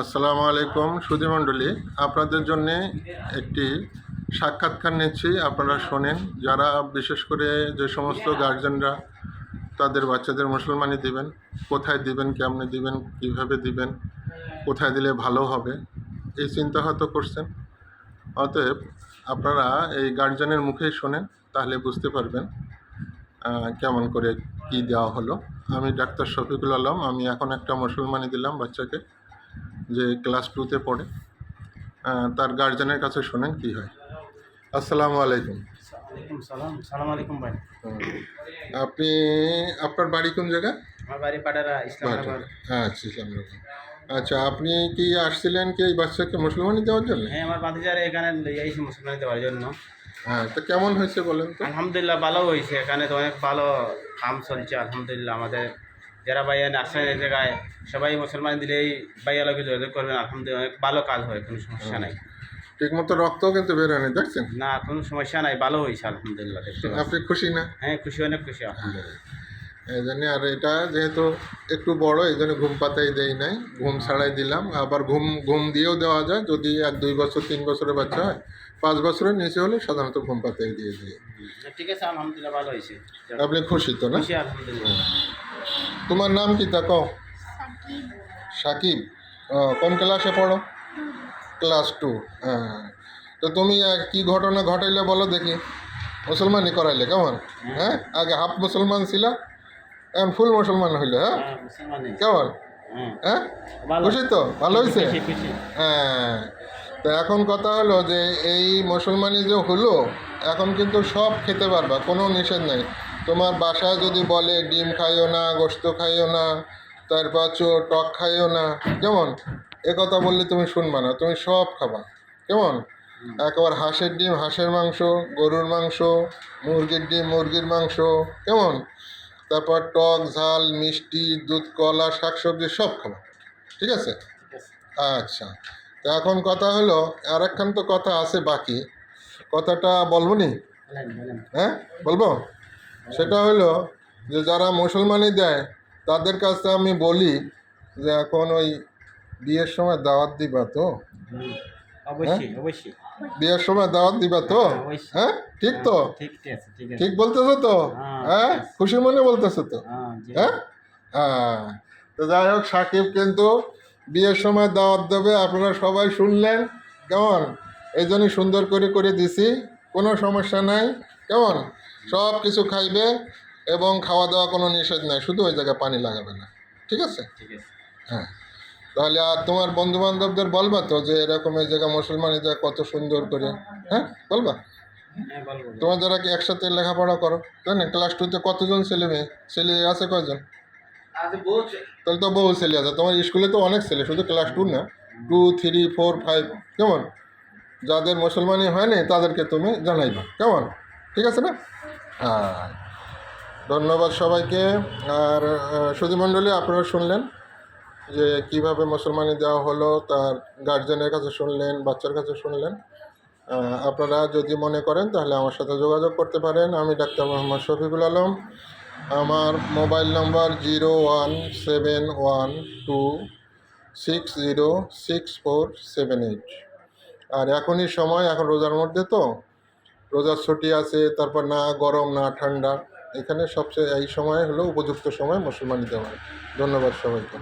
আসসালামু আলাইকুম সুধীমণ্ডলী আপনাদের জন্যে একটি সাক্ষাৎকার নিচ্ছি, আপনারা শোনেন। যারা বিশেষ করে যে সমস্ত গার্জেনরা তাদের বাচ্চাদের মুসলমানি দিবেন, কোথায় দিবেন, কেমনে দিবেন, কীভাবে দিবেন, কোথায় দিলে ভালো হবে, এই চিন্তা হয়তো করছেন। অতএব আপনারা এই গার্জেনের মুখেই শোনেন, তাহলে বুঝতে পারবেন কেমন করে কি দেওয়া হলো। আমি ডাক্তার শফিকুল আলম, আমি এখন একটা মুসলমানি দিলাম বাচ্চাকে। যে ক্লাস টুতে পড়ে তার গার্জেনের কাছে শোনেন কি হয়। আসসালামু আলাইকুম। সালাম। সালাম আলাইকুম ভাই। আপনি আপনার বাড়ি কোন জায়গা? আমার বাড়ি পাটারা ইসলামাবাদ। আচ্ছা। আচ্ছা আপনি কি আসছিলেন কি এই বাচ্চাকে মুসলমানি দেওয়ার জন্য? হ্যাঁ আমার বাতিজারে এখানে লইয়াইছি মুসলমান দেওয়ার জন্য। হ্যাঁ তো কেমন হয়েছে বলেন তো? আলহামদুলিল্লাহ ভালো হয়েছে। এখানে তো অনেক ভালো কাম চলছে আলহামদুলিল্লাহ। আমাদের যারা ভাইয়া এই জায়গায় সবাই মুসলমান দিলেই ভাইয়া লোকে যোগাযোগ করবেন আলহামদুলিল্লাহ অনেক ভালো কাজ হয় কোনো সমস্যা নাই। ঠিক মতো রক্তও কিন্তু বের হয়নি দেখছেন? না কোনো সমস্যা নাই ভালো হয়েছে আলহামদুলিল্লাহ দেখতে আপনি খুশি না? হ্যাঁ খুশি অনেক খুশি আলহামদুলিল্লাহ। এই জন্য আর এটা যেহেতু একটু বড় এই জন্য ঘুম পাতাই দেই নাই ঘুম ছাড়াই দিলাম। আবার ঘুম ঘুম দিয়েও দেওয়া যায় যদি এক দুই বছর তিন বছরের বাচ্চা হয় পাঁচ বছরের নিচে হলে সাধারণত ঘুম পাতাই দিয়ে দিই। ঠিক আছে আলহামদুলিল্লাহ ভালো হয়েছে। আপনি খুশি তো না? আলহামদুলিল্লাহ। তোমার নাম কি তা কও? সাকিব। ও, কোন ক্লাসে পড়ো? ক্লাস টু হ্যাঁ। তো তুমি কি ঘটনা ঘটাইলে বলো দেখি। মুসলমানি করাইলে কেমন? হ্যাঁ? আগে হাফ মুসলমান ছিল এখন ফুল মুসলমান হইলে হ্যাঁ? হ্যাঁ কেমন? হ্যাঁ। হ্যাঁ? খুশি তো? ভালো হয়েছে হ্যাঁ। তো এখন কথা হলো যে এই মুসলমানি যে হলো এখন কিন্তু সব খেতে পারবা কোনো নিষেধ নাই। তোমার বাসায় যদি বলে ডিম খাইও না গোস্ত খাইও না তারপর টক খাইও না কেমন? এ কথা বললে তুমি শুনবা না তুমি সব খাবা কেমন? একবার হাঁসের ডিম হাঁসের মাংস গরুর মাংস মুরগির ডিম মুরগির মাংস কেমন? তারপর টক ঝাল মিষ্টি দুধ কলা শাকসবজি সব খাবা ঠিক আছে? আচ্ছা তো এখন কথা হলো আর একখান তো কথা আছে বাকি কথাটা বলব নি? হ্যাঁ বলব? সেটা হলো যে যারা মুসলমানি দেয় তাদের কাছে আমি বলি যে এখন ওই বিয়ের সময় দাওয়াত দিবা তো। অবশ্যই বিয়ের সময় দাওয়াত দিবা তো? হ্যাঁ ঠিক তো? ঠিক আছে ঠিক বলতেছো তো? হ্যাঁ, হ্যাঁ। খুশি মনে বলতেছো তো? হ্যাঁ হ্যাঁ? হ্যাঁ। তো যাই হোক সাকিব কিন্তু বিয়ের সময় দাওয়াত দেবে আপনারা সবাই শুনলেন। কেমন? এই জন্যই সুন্দর করে করে দিছি কোনো সমস্যা নাই। কেমন? সব কিছু খাইবে এবং খাওয়া দাওয়া কোনো নিষেধ নাই শুধু ওই জায়গায় পানি লাগাবে না। ঠিক আছে? হ্যাঁ। তাহলে আর তোমার বন্ধু বান্ধবদের বলবা তো যে এরকম এই জায়গা মুসলমানি যায় কত সুন্দর করে হ্যাঁ? বলবা? হ্যাঁ তোমার যারা কি একসাথে লেখাপড়া করো? তাই না ক্লাস টুতে কতজন ছেলে মেয়ে? ছেলে আছে কয়জন? তাহলে তো বহু ছেলে আছে। তোমার স্কুলে তো অনেক ছেলে শুধু ক্লাস টু না। টু থ্রি ফোর ফাইভ কেমন? যাদের মুসলমানি হয়নি তাদেরকে তুমি জানাইবা কেমন? ঠিক আছে না? ধন্যবাদ সবাইকে। আর সুধীমণ্ডলী আপনারা শুনলেন যে কীভাবে মুসলমানি দেওয়া হলো, তার গার্জেনের কাছে শুনলেন, বাচ্চার কাছে শুনলেন। আপনারা যদি মনে করেন, তাহলে আমার সাথে যোগাযোগ করতে পারেন। আমি ডাক্তার মোহাম্মদ শফিকুল আলম। আমার mobile number zero one seven one two six zero six four seven eight. আর এখনই সময়, এখন রোজার মধ্যে তো। রোজার ছুটি আছে, তারপর না গরম, না ঠান্ডা। এখানে সবচেয়ে এই সময় হলো উপযুক্ত সময় মুসলমানি দেওয়ার ধন্যবাদ সবাইকে।